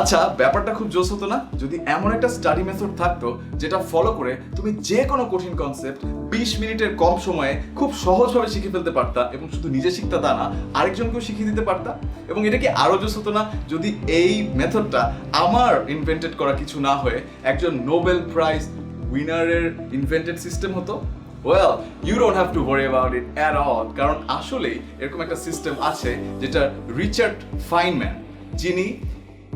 আচ্ছা ব্যাপারটা খুব জোস হতো না? যদি এমন একটা স্টাডি মেথড থাকতো, যেটা ফলো করে তুমি যে কোনো কঠিন কনসেপ্ট বিশ মিনিটের কম সময়ে খুব সহজভাবে শিখে ফেলতে পারতা এবং শুধু নিজে শিখতে তা না, আরেকজনকেও শিখিয়ে দিতে পারতা? এবং এটা কি আরও জোস হতো না? যদি এই মেথডটা আমার ইনভেন্টেড করা কিছু না হয়ে একজন নোবেল প্রাইজ উইনারের ইনভেন্টেড সিস্টেম হতো? Well you don't have to worry about it at all কারণ আসলেই এরকম একটা সিস্টেম আছে যেটা রিচার্ড ফাইনম্যান যিনি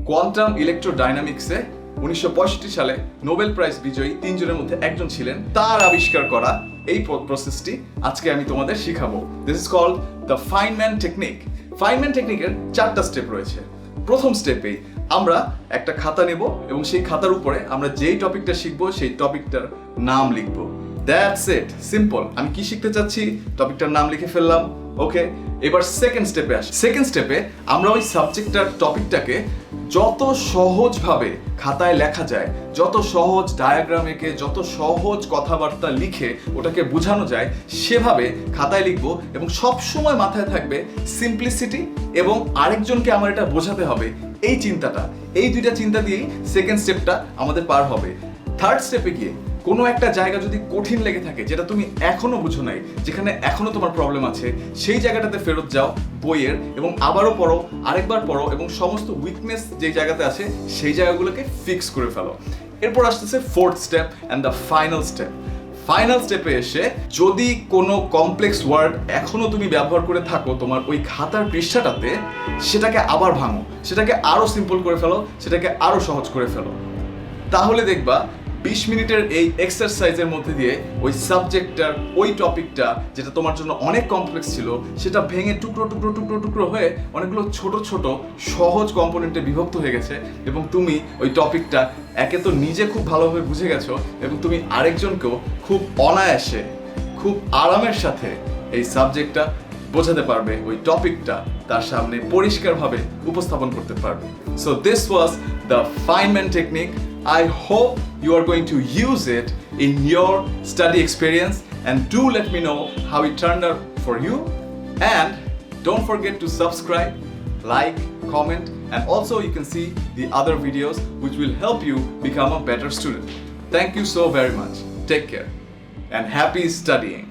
কোয়ান্টাম ইলেকট্রোডাইনামিক্সে উনিশশো সালে নোবেল প্রাইজ বিজয়ী তিনজনের মধ্যে একজন ছিলেন তার আবিষ্কার করা এই প্রসেসটি আজকে আমি তোমাদের শিখাবো। This is call the Feynman technique Feynman টেকনিকের চারটা স্টেপ রয়েছে। প্রথম স্টেপেই আমরা একটা খাতা নেব এবং সেই খাতার উপরে আমরা যেই টপিকটা শিখব, সেই টপিকটার নাম লিখব। দ্যাটস ইট সিম্পল আমি কি শিখতে চাচ্ছি? টপিকটার নাম লিখে ফেললাম। ওকে এবার সেকেন্ড স্টেপে আসি। সেকেন্ড স্টেপে আমরা ওই সাবজেক্টটার টপিকটাকে যত সহজভাবে খাতায় লেখা যায়, যত সহজ ডায়াগ্রাম এঁকে, যত সহজ কথাবার্তা লিখে ওটাকে বোঝানো যায়, সেভাবে খাতায় লিখব এবং সব সময় মাথায় থাকবে সিম্পলিসিটি এবং আরেকজনকে আমার এটা বোঝাতে হবে। এই চিন্তাটা, এই দুইটা চিন্তা দিয়েই সেকেন্ড স্টেপটা আমাদের পার হবে। থার্ড স্টেপে গিয়ে কোনো একটা জায়গা যদি কঠিন লেগে থাকে, যেটা তুমি এখনও বুঝো নাই, যেখানে এখনও তোমার প্রবলেম আছে, সেই জায়গাটাতে ফেরত যাও বইয়ের এবং আবারও পড়ো, আরেকবার পড়ো এবং সমস্ত উইকনেস যে জায়গাতে আছে, সেই জায়গাগুলোকে ফিক্স করে ফেলো। এরপর আসতেছে fourth step and the final step final স্টেপে এসে যদি কোনো কমপ্লেক্স ওয়ার্ড এখনও তুমি ব্যবহার করে থাকো, তোমার ওই খাতার পৃষ্ঠাটাতে, সেটাকে আবার ভাঙো, সেটাকে আরও সিম্পল করে ফেলো, সেটাকে আরও সহজ করে ফেলো। তাহলে দেখবা বিশ মিনিটের এই এক্সারসাইজের মধ্যে দিয়ে ওই সাবজেক্টটার ওই টপিকটা যেটা তোমার জন্য অনেক কমপ্লেক্স ছিল, সেটা ভেঙে টুকরো টুকরো টুকরো টুকরো হয়ে অনেকগুলো ছোট ছোট, সহজ কম্পোনেন্টে বিভক্ত হয়ে গেছে এবং তুমি ওই টপিকটা একে তো নিজে খুব ভালোভাবে বুঝে গেছো এবং তুমি আরেকজনকেও খুব অনায়াসে, খুব আরামের সাথে এই সাবজেক্টটা বোঝাতে পারবে ওই টপিকটা তার সামনে পরিষ্কারভাবে উপস্থাপন করতে পারবে so this was the Feynman technique I hope you are going to use it in your study experience and do let me know how it turned out for you. And don't forget to subscribe, like, comment, and also you can see the other videos which will help you become a better student. Thank you so very much. Take care and happy studying.